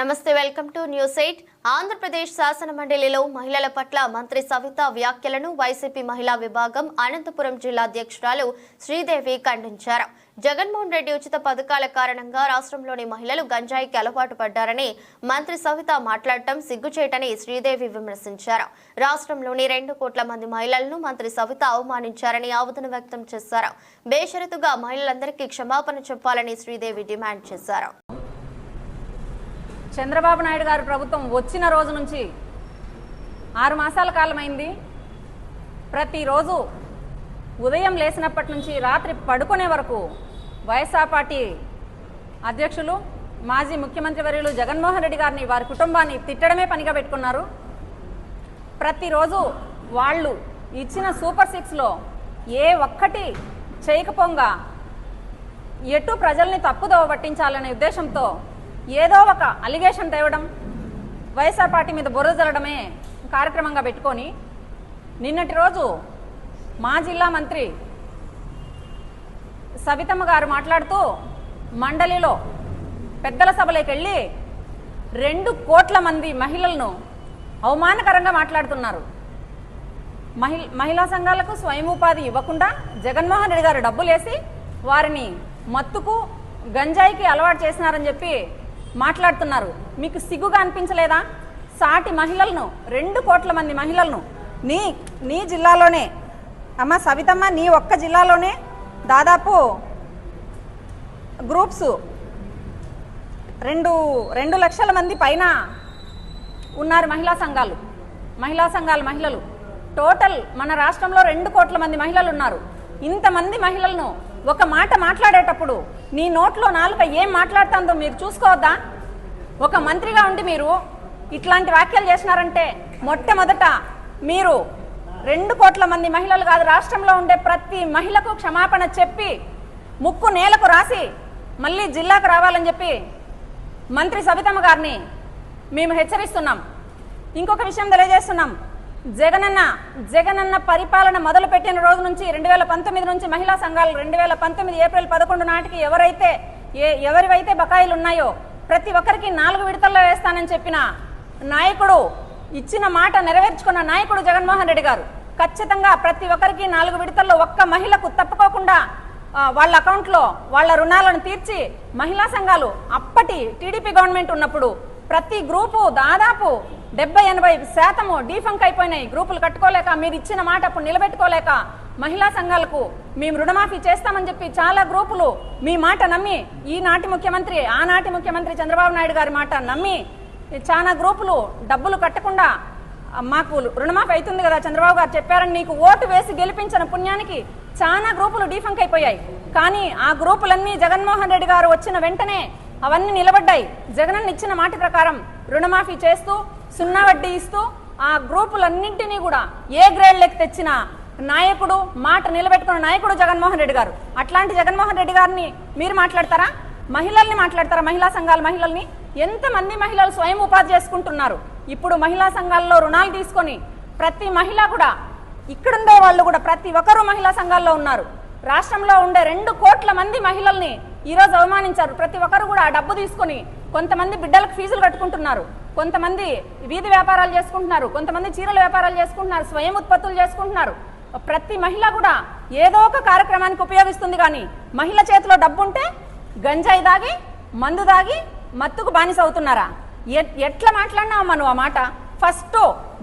నమస్తే welcome to News eight. Andhra Pradesh శాసన మండలిలో మహిళల పట్ల మంత్రి సవిత వ్యాఖ్యలను వైసీపీ మహిళా విభాగం అనంతపురం జిల్లా అధ్యక్షురాలు శ్రీదేవి ఖండించారు. జగన్మోహన్ రెడ్డి ఉచిత పథకాల కారణంగా రాష్ట్రంలోని మహిళలు గంజాయికి అలవాటు పడ్డారని మంత్రి సవిత మాట్లాడటం సిగ్గుచేటని శ్రీదేవి విమర్శించారు. రాష్ట్రంలోని రెండు కోట్ల మంది మహిళలను మంత్రి సవిత అవమానించారని ఆవేదన వ్యక్తం చేశారు. బేషరతుగా మహిళలందరికీ క్షమాపణ చెప్పాలని శ్రీదేవి డిమాండ్ చేశారు. చంద్రబాబు నాయుడు గారి ప్రభుత్వం వచ్చిన రోజు నుంచి ఆరు మాసాల కాలమైంది. ప్రతిరోజు ఉదయం లేచినప్పటి నుంచి రాత్రి పడుకునే వరకు వైఎస్ఆర్ పార్టీ అధ్యక్షులు మాజీ ముఖ్యమంత్రి వర్యులు జగన్మోహన్ రెడ్డి గారిని వారి కుటుంబాన్ని తిట్టడమే పనిగా పెట్టుకున్నారు. ప్రతిరోజు వాళ్ళు ఇచ్చిన సూపర్ సిక్స్లో ఏ ఒక్కటి చేయకపోగా ఎటు ప్రజల్ని తప్పుదోవ పట్టించాలనే ఉద్దేశంతో ఏదో ఒక అలిగేషన్ తేవడం వైఎస్ఆర్ పార్టీ మీద బురద జల్లడమే కార్యక్రమంగా పెట్టుకొని నిన్నటి రోజు మా జిల్లా మంత్రి సవితమ్మ గారు మాట్లాడుతూ మండలిలో పెద్దల సభలోకి వెళ్ళి రెండు కోట్ల మంది మహిళలను అవమానకరంగా మాట్లాడుతున్నారు. మహిళ మహిళా సంఘాలకు స్వయం ఉపాధి ఇవ్వకుండా జగన్మోహన్ రెడ్డి గారు డబ్బులేసి వారిని మత్తుకు గంజాయికి అలవాటు చేసినారని చెప్పి మాట్లాడుతున్నారు. మీకు సిగ్గుగా అనిపించలేదా? సాటి మహిళలను రెండు కోట్ల మంది మహిళలను నీ నీ జిల్లాలోనే అమ్మ సవితమ్మ నీ ఒక్క జిల్లాలోనే దాదాపు గ్రూప్స్ రెండు రెండు లక్షల మంది పైన ఉన్నారు మహిళా సంఘాలు. మహిళా సంఘాల మహిళలు. టోటల్ మన రాష్ట్రంలో రెండు కోట్ల మంది మహిళలు ఉన్నారు. ఇంతమంది మహిళలను ఒక మాట మాట్లాడేటప్పుడు నీ నోట్లో నాలుక ఏం మాట్లాడుతుందో మీరు చూసుకోవద్దా? ఒక మంత్రిగా ఉండి మీరు ఇట్లాంటి వ్యాఖ్యలు చేసినారంటే మొట్టమొదట మీరు రెండు కోట్ల మంది మహిళలు కాదు రాష్ట్రంలో ఉండే ప్రతి మహిళకు క్షమాపణ చెప్పి ముక్కు నేలకు రాసి మళ్ళీ జిల్లాకు రావాలని చెప్పి మంత్రి సబితమ్మ గారిని మేము హెచ్చరిస్తున్నాం. ఇంకొక విషయం తెలియజేస్తున్నాం. జగనన్న జగనన్న పరిపాలన మొదలుపెట్టిన రోజు నుంచి రెండు వేల పంతొమ్మిది నుంచి మహిళా సంఘాలు రెండు వేల పంతొమ్మిది ఏప్రిల్ పదకొండు నాటికి ఎవరైతే ఏ ఎవరివైతే బకాయిలు ఉన్నాయో ప్రతి ఒక్కరికి నాలుగు విడతల్లో వేస్తానని చెప్పిన నాయకుడు ఇచ్చిన మాట నెరవేర్చుకున్న నాయకుడు జగన్మోహన్ రెడ్డి గారు ఖచ్చితంగా ప్రతి ఒక్కరికి నాలుగు విడతల్లో ఒక్క మహిళకు తప్పుకోకుండా వాళ్ళ అకౌంట్లో వాళ్ళ రుణాలను తీర్చి మహిళా సంఘాలు అప్పటి టీడీపీ గవర్నమెంట్ ఉన్నప్పుడు ప్రతి గ్రూపు దాదాపు డెబ్బై ఎనభై శాతము డీఫంక్ అయిపోయినాయి. గ్రూపులు కట్టుకోలేక మీరు ఇచ్చిన మాట అప్పుడు నిలబెట్టుకోలేక మహిళా సంఘాలకు మేము రుణమాఫీ చేస్తామని చెప్పి చాలా గ్రూపులు మీ మాట నమ్మి ఈనాటి ముఖ్యమంత్రి ఆనాటి ముఖ్యమంత్రి చంద్రబాబు నాయుడు గారి మాట నమ్మి చాలా గ్రూపులు డబ్బులు కట్టకుండా మాకు రుణమాఫీ అవుతుంది కదా చంద్రబాబు గారు చెప్పారని నీకు ఓటు వేసి గెలిపించిన పుణ్యానికి చాలా గ్రూపులు డీఫంక్ అయిపోయాయి. కానీ ఆ గ్రూపులన్నీ జగన్మోహన్ రెడ్డి గారు వచ్చిన వెంటనే అవన్నీ నిలబడ్డాయి. జగనన్న ఇచ్చిన మాట ప్రకారం రుణమాఫీ చేస్తూ సున్నా వడ్డీ ఇస్తూ ఆ గ్రూపులన్నింటినీ కూడా ఏ గ్రేడ్లకు తెచ్చిన నాయకుడు మాట నిలబెట్టుకున్న నాయకుడు జగన్మోహన్ రెడ్డి గారు. అట్లాంటి జగన్మోహన్ రెడ్డి గారిని మీరు మాట్లాడతారా? మహిళల్ని మాట్లాడతారా? మహిళా సంఘాల మహిళల్ని? ఎంతమంది మహిళలు స్వయం ఉపాధి చేసుకుంటున్నారు? ఇప్పుడు మహిళా సంఘాల్లో రుణాలు తీసుకొని ప్రతి మహిళ కూడా ఇక్కడుండే వాళ్ళు కూడా ప్రతి ఒక్కరూ మహిళా సంఘాల్లో ఉన్నారు. రాష్ట్రంలో ఉండే రెండు కోట్ల మంది మహిళల్ని ఈరోజు అవమానించారు. ప్రతి ఒక్కరు కూడా ఆ డబ్బు తీసుకొని కొంతమంది బిడ్డలకు ఫీజులు కట్టుకుంటున్నారు. కొంతమంది వీధి వ్యాపారాలు చేసుకుంటున్నారు. కొంతమంది చీరల వ్యాపారాలు చేసుకుంటున్నారు. స్వయం ఉత్పత్తులు చేసుకుంటున్నారు. ప్రతి మహిళ కూడా ఏదో ఒక కార్యక్రమానికి ఉపయోగిస్తుంది కానీ మహిళ చేతిలో డబ్బు ఉంటే గంజాయి దాగి మందు దాగి మత్తుకు బానిస అవుతున్నారా ఎట్లా మాట్లాడినావమ్మా నువ్వు ఆ మాట? ఫస్ట్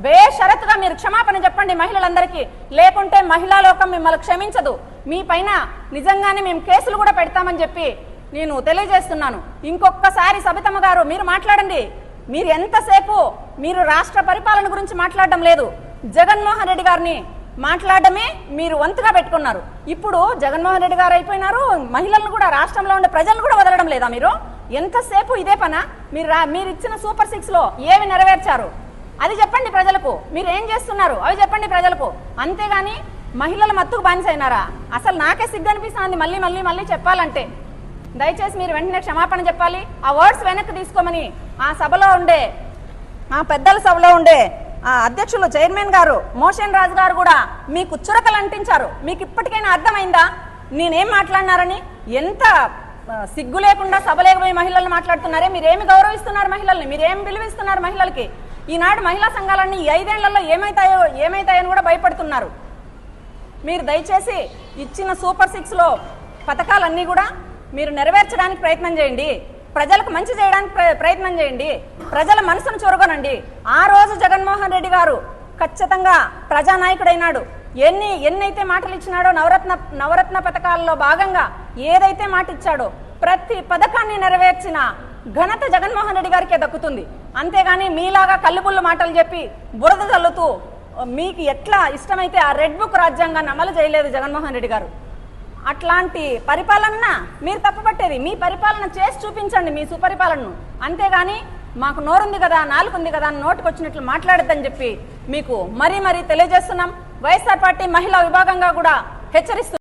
బేషరతుగా మీరు క్షమాపణ చెప్పండి మహిళలందరికీ. లేకుంటే మహిళా లోకం మిమ్మల్ని క్షమించదు. మీ పైన నిజంగానే మేము కేసులు కూడా పెడతామని చెప్పి నేను తెలియజేస్తున్నాను. ఇంకొకసారి సబితమ్మ గారు మీరు మాట్లాడండి. మీరు ఎంతసేపు మీరు రాష్ట్ర పరిపాలన గురించి మాట్లాడడం లేదు. జగన్మోహన్ రెడ్డి గారిని మాట్లాడమే మీరు వంతుగా పెట్టుకున్నారు. ఇప్పుడు జగన్మోహన్ రెడ్డి గారు అయిపోయినారు మహిళలను కూడా రాష్ట్రంలో ఉండే ప్రజలను కూడా వదలడం లేదా మీరు? ఎంతసేపు ఇదే పనా? మీరు రా- మీరు ఇచ్చిన సూపర్ సిక్స్లో ఏమి నెరవేర్చారు? అది చెప్పండి ప్రజలకు. మీరు ఏం చేస్తున్నారు? అవి చెప్పండి ప్రజలకు. అంతేగాని మహిళల మత్తుకు బానిసైనారా? అసలు నాకే సిగ్గు అనిపిస్తుంది మళ్ళీ మళ్ళీ మళ్ళీ చెప్పాలంటే. దయచేసి మీరు వెంటనే క్షమాపణ చెప్పాలి. ఆ వర్డ్స్ వెనక్కి తీసుకోమని ఆ సభలో ఉండే ఆ పెద్దల సభలో ఉండే ఆ అధ్యక్షులు చైర్మన్ గారు మోషన్ రాజు గారు కూడా మీకు చురకలు అంటించారు. మీకు ఇప్పటికైనా అర్థమైందా? నేనేం మాట్లాడినారని? ఎంత సిగ్గు లేకుండా సభ లేకపోయి మహిళలు మాట్లాడుతున్నారే? మీరేమి గౌరవిస్తున్నారు మహిళల్ని? మీరేం విలువిస్తున్నారు మహిళలకి? ఈనాడు మహిళా సంఘాలన్నీ ఈ ఐదేళ్ళలో ఏమైతాయో ఏమైతాయని కూడా భయపడుతున్నారు. మీరు దయచేసి ఇచ్చిన సూపర్ సిక్స్లో పథకాలన్నీ కూడా మీరు నెరవేర్చడానికి ప్రయత్నం చేయండి. ప్రజలకు మంచి చేయడానికి ప్ర- ప్రయత్నం చేయండి. ప్రజల మనసును చూరగొనండి. ఆ రోజు జగన్మోహన్ రెడ్డి గారు ఖచ్చితంగా ప్రజానాయకుడైనాడు. ఎన్ని ఎన్నైతే మాటలు ఇచ్చినాడో నవరత్న నవరత్న పథకాల్లో భాగంగా ఏదైతే మాట ఇచ్చాడో ప్రతి పథకాన్ని నెరవేర్చిన ఘనత జగన్మోహన్ రెడ్డి గారికే దక్కుతుంది. అంతేగాని మీలాగా కల్లుబుల్లు మాటలు చెప్పి బురద చల్లుతూ మీకు ఎట్లా ఇష్టమైతే ఆ రెడ్ బుక్ రాజ్యాంగాన్ని అమలు చేయలేదు జగన్మోహన్ రెడ్డి గారు? అట్లాంటి పరిపాలన మీరు తప్పుపట్టేది. మీ పరిపాలన చేసి చూపించండి మీ సుపరిపాలనను. అంతేగాని మాకు నోరుంది కదా నాలుగుంది కదా అని నోటికి వచ్చినట్లు మాట్లాడద్దని చెప్పి మీకు మరీ మరీ తెలియజేస్తున్నాం. వైఎస్ఆర్ పార్టీ మహిళా విభాగంగా కూడా హెచ్చరిస్తున్నాం